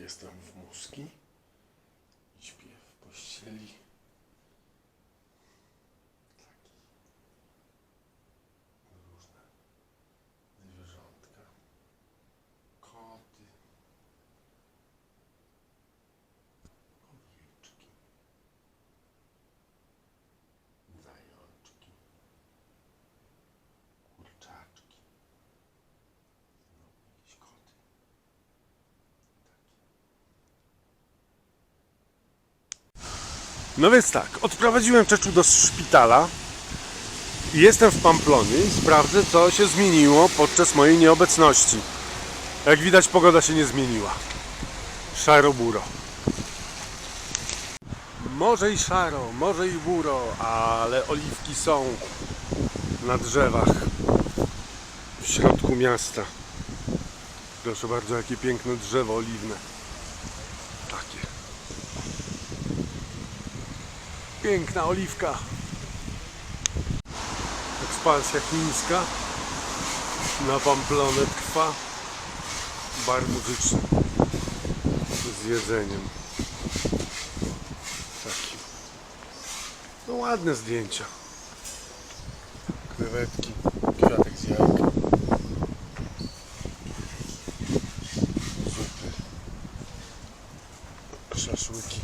Jestem w muski i śpię w pościeli. Taki. Różne zwierzątka. Koty. Owieczki. Zajączki. Kurczaczki. Znowu jakieś koty. No więc tak, odprowadziłem Czeczu do szpitala. Jestem w Pamplonie i sprawdzę, co się zmieniło podczas mojej nieobecności. Jak widać, pogoda się nie zmieniła. Szaro-buro. Może i szaro, może i buro, ale oliwki są na drzewach w środku miasta. Proszę bardzo, jakie piękne drzewo oliwne. Takie. Piękna oliwka. Ekspansja chińska na Pamplonę trwa. Bar muzyczny z jedzeniem. Taki. No ładne zdjęcia. Krewetki, kwiatek z jajka. Zupy. Szaszłyki.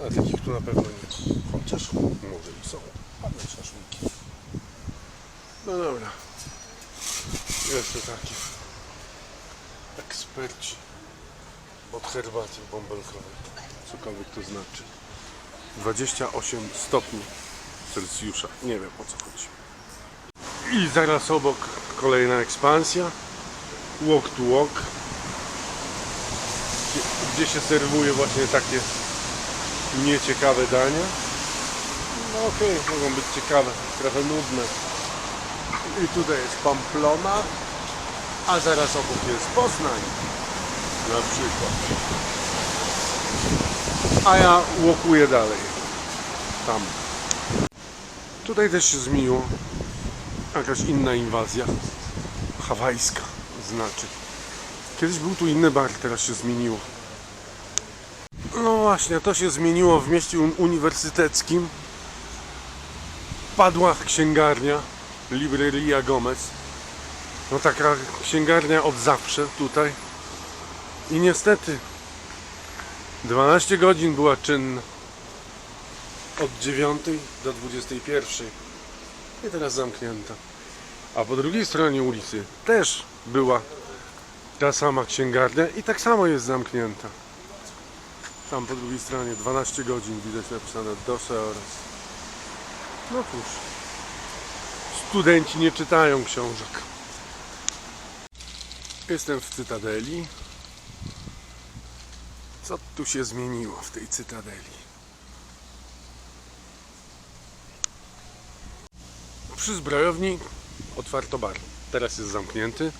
Ale takich tu na pewno nie. Chociaż może i są. Ładne szaszłyki. No dobra. Jeszcze takie. Eksperci od herbaty bąbelkowej. Cokolwiek to znaczy. 28 stopni Celsjusza. Nie wiem o co chodzi. I zaraz obok kolejna ekspansja. Walk to walk. Gdzie się serwuje właśnie takie nieciekawe dania. No okej, mogą być ciekawe, trochę nudne. I tutaj jest Pamplona, a zaraz obok jest Poznań. Na przykład. A ja łokuję dalej. Tam. Tutaj też się zmieniło. Jakaś inna inwazja. Hawajska znaczy. Kiedyś był tu inny bar, teraz się zmieniło. Właśnie, to się zmieniło w mieście un- uniwersyteckim. Padła księgarnia Libreria Gomez. No taka księgarnia od zawsze tutaj. I niestety 12 godzin była czynna. Od 9 do 21. I teraz zamknięta. A po drugiej stronie ulicy też była ta sama księgarnia i tak samo jest zamknięta. Tam po drugiej stronie 12 godzin widać napisane DOSE oraz. No cóż. Studenci nie czytają książek. Jestem w Cytadeli. Co tu się zmieniło w tej Cytadeli? Przy zbrojowni otwarto bar. Teraz jest zamknięty.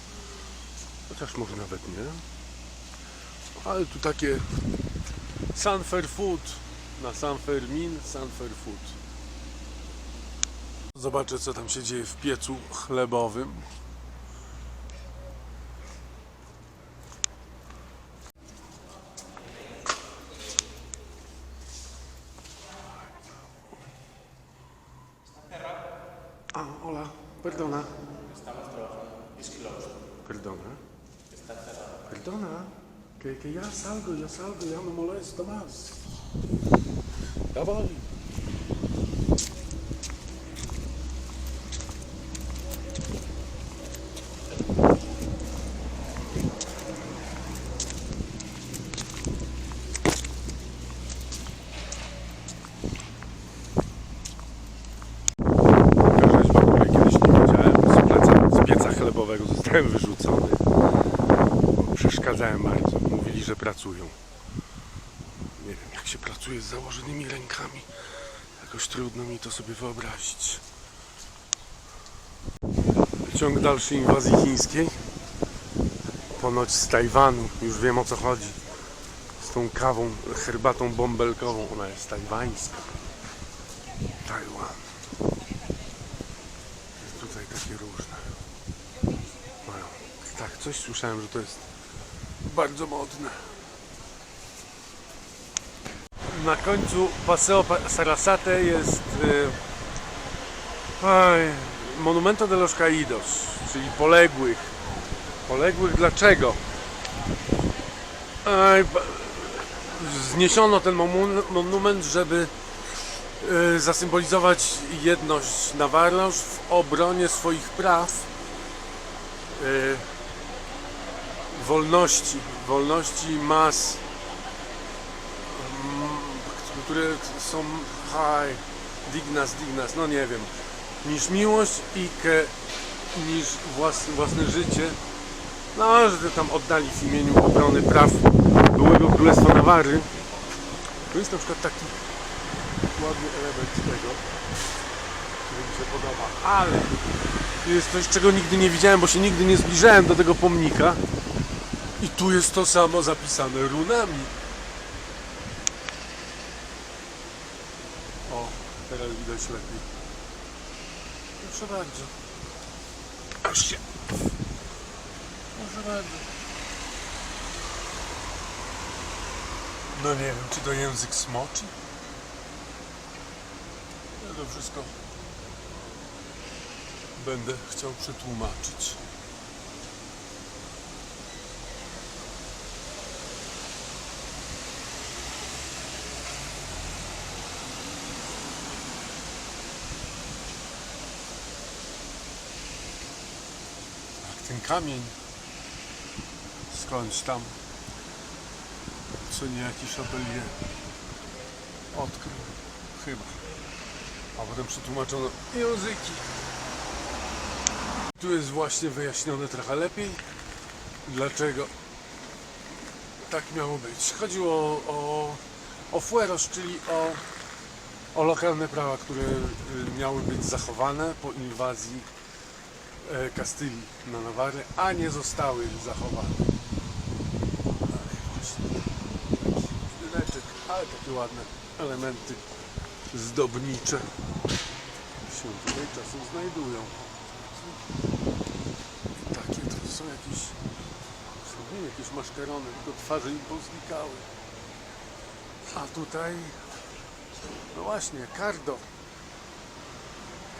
Chociaż może nawet nie. Ale tu takie Sanfer Food na Sanfermin, Sanfer Food. Zobaczę co tam się dzieje w piecu chlebowym. Ya salgo, ya no molesto más. Ya voy. Że pracują. Nie wiem, jak się pracuje z założonymi rękami. Jakoś trudno mi to sobie wyobrazić. Ciąg dalszy inwazji chińskiej. Ponoć z Tajwanu. Już wiem o co chodzi. Z tą kawą, herbatą bąbelkową. Ona jest tajwańska. Tajwan. Tutaj takie różne. Mają. Tak, coś słyszałem, że to jest bardzo modne. na końcu Paseo Pa- Sarasate jest aj, Monumento de los Caídos, czyli poległych. Poległych dlaczego? Aj, zniesiono ten monument, żeby y, zasymbolizować jedność Nawarroż w obronie swoich praw, y, wolności, wolności mas, mm, które są haj, dignas, dignas, no nie wiem, niż miłość i ke, niż własne, własne życie. No, że tam oddali w imieniu obrony praw byłego Królestwa Nawary. Tu jest na przykład taki ładny element tego, który mi się podoba, ale jest coś, czego nigdy nie widziałem, bo się nigdy nie zbliżałem do tego pomnika. I tu jest to samo zapisane runami. O, teraz widać lepiej. Proszę bardzo. Się. Proszę bardzo. No nie wiem, czy to język smoczy? Ja to wszystko będę chciał przetłumaczyć. Kamień skądś tam, co nie jakiś Chapelier odkrył, chyba. A potem przetłumaczono języki. Tu jest właśnie wyjaśnione trochę lepiej, dlaczego tak miało być. Chodziło o, o, o fueros, czyli o, o lokalne prawa, które y, miały być zachowane po inwazji Kastylii na Nawary, a nie zostały zachowane. Ach, właśnie. Budyneczek, ale takie ładne elementy zdobnicze się tutaj czasem znajdują. Takie to są jakieś, nie, jakieś maszkerony, tylko twarze im poznikały. A tutaj, no właśnie, kardo.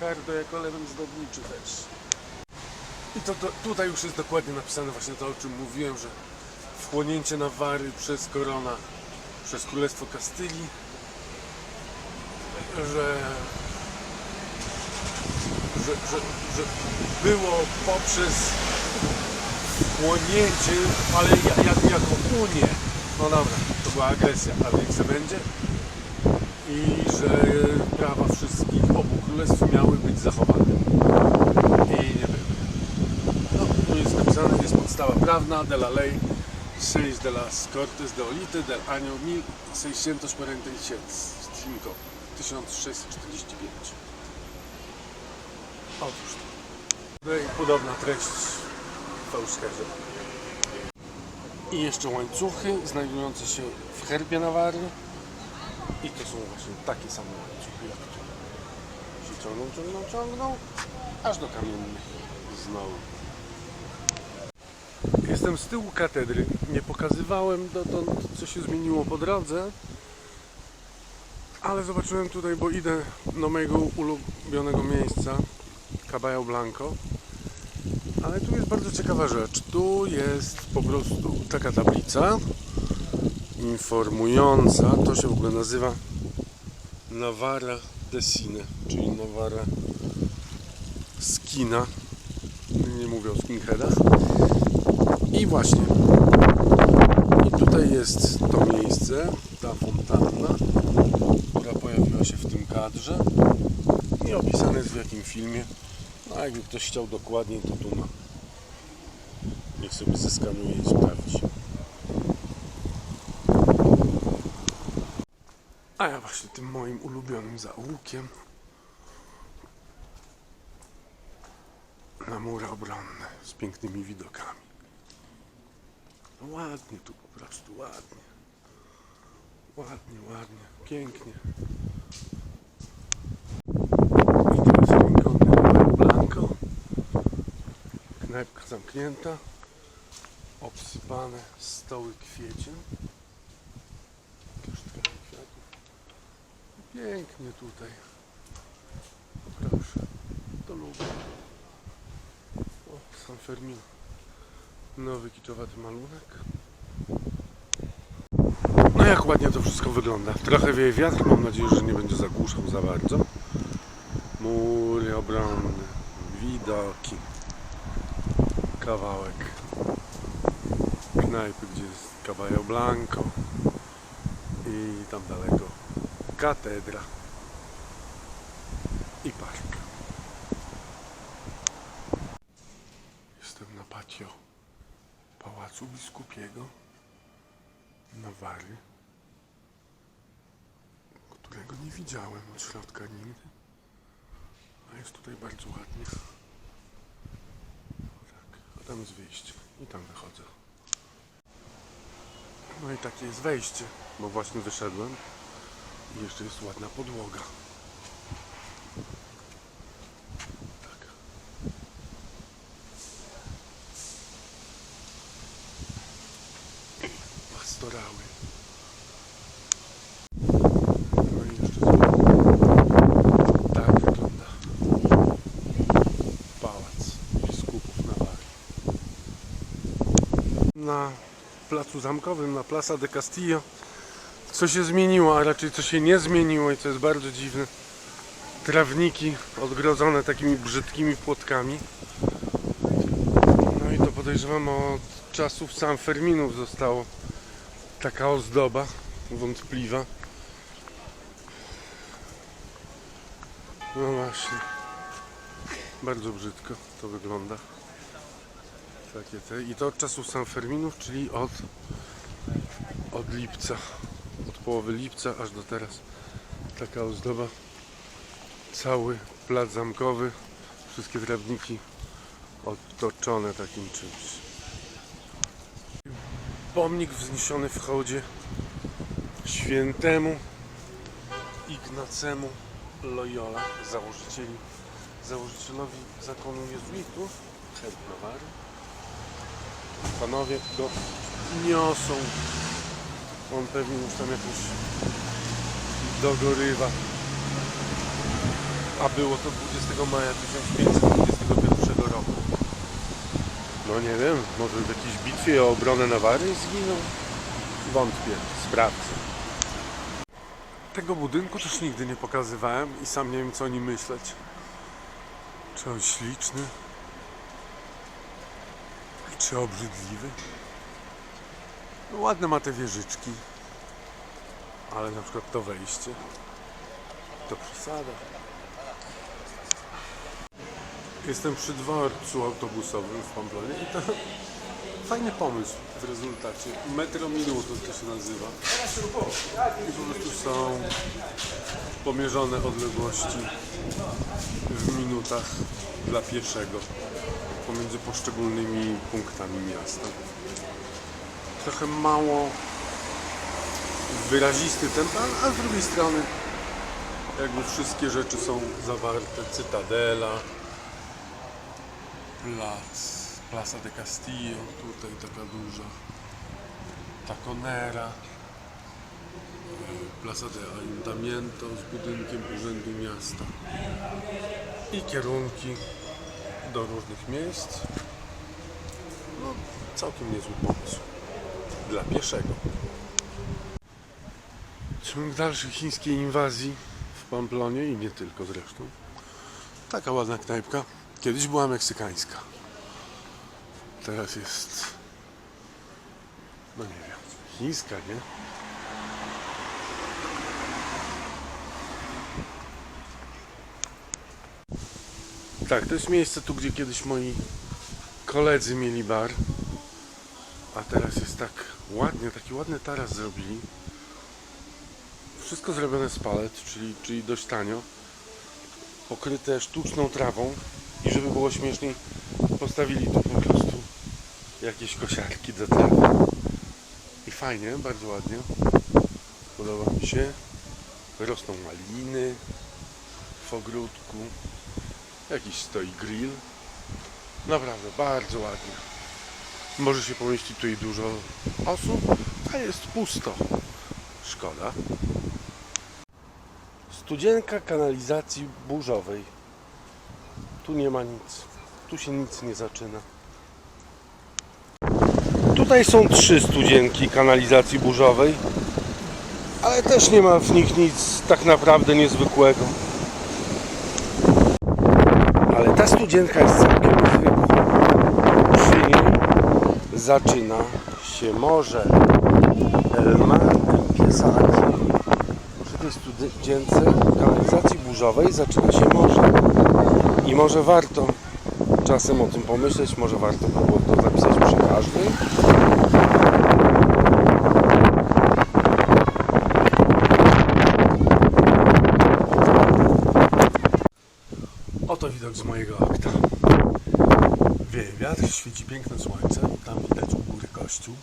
Kardo jako element zdobniczy też. I to, to tutaj już jest dokładnie napisane właśnie to, o czym mówiłem, że wchłonięcie Nawary przez korona, przez Królestwo Kastylii, że, że, że, że było poprzez wchłonięcie, ale ja- jak, jako Unię. No dobra, to była agresja, ale niech se będzie. I że prawa wszystkich obu królestw miały być zachowane. I nie były. No, tu jest napisane, jest podstawa prawna de la ley 6 de las Cortes de Olite del año 1645 1645 Otóż to. No podobna treść w Euskerze. I jeszcze łańcuchy znajdujące się w herbie Nawary. I to są właśnie takie same łańcuchy jak tu. Się ciągną, ciągną, ciągną, aż do kamiennych znowu. Jestem z tyłu katedry. Nie pokazywałem dotąd, co się zmieniło po drodze. Ale zobaczyłem tutaj, bo idę do mojego ulubionego miejsca, Caballo Blanco. Ale tu jest bardzo ciekawa rzecz. Tu jest po prostu taka tablica informująca, to się w ogóle nazywa Nawara Desine, czyli Nawara Skina. Nie mówię o skinheadach. I właśnie. I tutaj jest to miejsce, ta fontanna, która pojawiła się w tym kadrze. I opisane jest w jakim filmie. No jakby ktoś chciał dokładniej, to tu ma. Niech sobie zeskanuje i sprawdzi. A ja właśnie tym moim ulubionym zaułkiem na mury obronne z pięknymi widokami. Ładnie tu po prostu, ładnie. Ładnie, ładnie, pięknie. I to jest Blanco. Knajpka zamknięta. Obsypane stoły kwieciem. Pięknie tutaj. Proszę, to lubię. O, San Fermin. Nowy kiczowaty malunek. No jak ładnie to wszystko wygląda. Trochę wieje wiatr, mam nadzieję, że nie będzie zagłuszał za bardzo. Mury obronne, widoki, kawałek knajpy, gdzie jest Caballo Blanco i tam daleko katedra i park. Jestem na patio Pałacu Biskupiego na Wary, którego nie widziałem od środka nigdy, a jest tutaj bardzo ładnie. Tak, a tam jest wyjście i tam wychodzę. No i takie jest wejście, bo właśnie wyszedłem i jeszcze jest ładna podłoga. Tak. Pastorały. No i jeszcze zobaczmy. Tak wygląda pałac biskupów na Bari. Na placu zamkowym, na Plaza de Castillo co się zmieniło, a raczej co się nie zmieniło i co jest bardzo dziwne. Trawniki odgrodzone takimi brzydkimi płotkami. No i to podejrzewam od czasów San Ferminów zostało taka ozdoba wątpliwa. No właśnie. Bardzo brzydko to wygląda. Takie te. I to od czasów San Ferminów, czyli od, od lipca. Od połowy lipca aż do teraz. Taka ozdoba. Cały plac zamkowy. Wszystkie drawniki otoczone takim czymś. Pomnik wzniesiony w hołdzie świętemu Ignacemu Loyola, założycieli, założycielowi zakonu jezuitów, head Nawary. Panowie go niosą. On pewnie już tam jakoś dogorywa. A było to 20 maja 1521 roku. No nie wiem, może w jakiejś bitwie o obronę Nawary zginął? Wątpię, sprawdzę. Tego budynku też nigdy nie pokazywałem i sam nie wiem co o nim myśleć. Czy on śliczny? Czy obrzydliwy? No, ładne ma te wieżyczki. Ale na przykład to wejście. To przesada. Jestem przy dworcu autobusowym w Pamplonie i to fajny pomysł w rezultacie. Metro minuto to się nazywa. I po prostu są pomierzone odległości w minutach dla pieszego pomiędzy poszczególnymi punktami miasta. Trochę mało wyrazisty plan, a z drugiej strony jakby wszystkie rzeczy są zawarte. Cytadela, plac, Plaza de Castillo, tutaj taka duża, Taconera, y, Plaza de Ayuntamiento z budynkiem Urzędu Miasta i kierunki do różnych miejsc. No, całkiem niezły pomysł dla pieszego. Ciąg dalszy chińskiej inwazji w Pamplonie i nie tylko zresztą. Taka ładna knajpka. Kiedyś była meksykańska. Teraz jest. No nie wiem. Chińska, nie? Tak, to jest miejsce tu, gdzie kiedyś moi koledzy mieli bar. A teraz jest tak ładnie, taki ładny taras zrobili. Wszystko zrobione z palet, czyli, czyli dość tanio. Pokryte sztuczną trawą. I żeby było śmieszniej, postawili tu po prostu jakieś kosiarki do trawy. I fajnie, bardzo ładnie. Podoba mi się. Rosną maliny w ogródku. Jakiś stoi grill. Naprawdę, bardzo ładnie. Może się pomieścić tutaj dużo osób, a jest pusto. Szkoda. Studzienka kanalizacji burzowej. Tu nie ma nic. Tu się nic nie zaczyna. Tutaj są trzy studzienki kanalizacji burzowej, ale też nie ma w nich nic tak naprawdę niezwykłego. Ale ta studzienka jest całkiem zwykła. Niej zaczyna się morze Elma Piesaki. Przy tej studzience kanalizacji burzowej zaczyna się morze. I może warto czasem o tym pomyśleć, może warto by było to zapisać przy każdej. Z mojego okna. Wieje wiatr, świeci piękne słońce. Tam widać u góry kościół.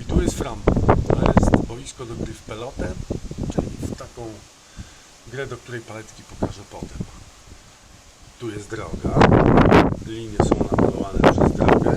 I tu jest framba. To jest boisko do gry w pelotę, czyli w taką grę, do której paletki pokażę potem. Tu jest droga. Linie są namalowane przez drogę.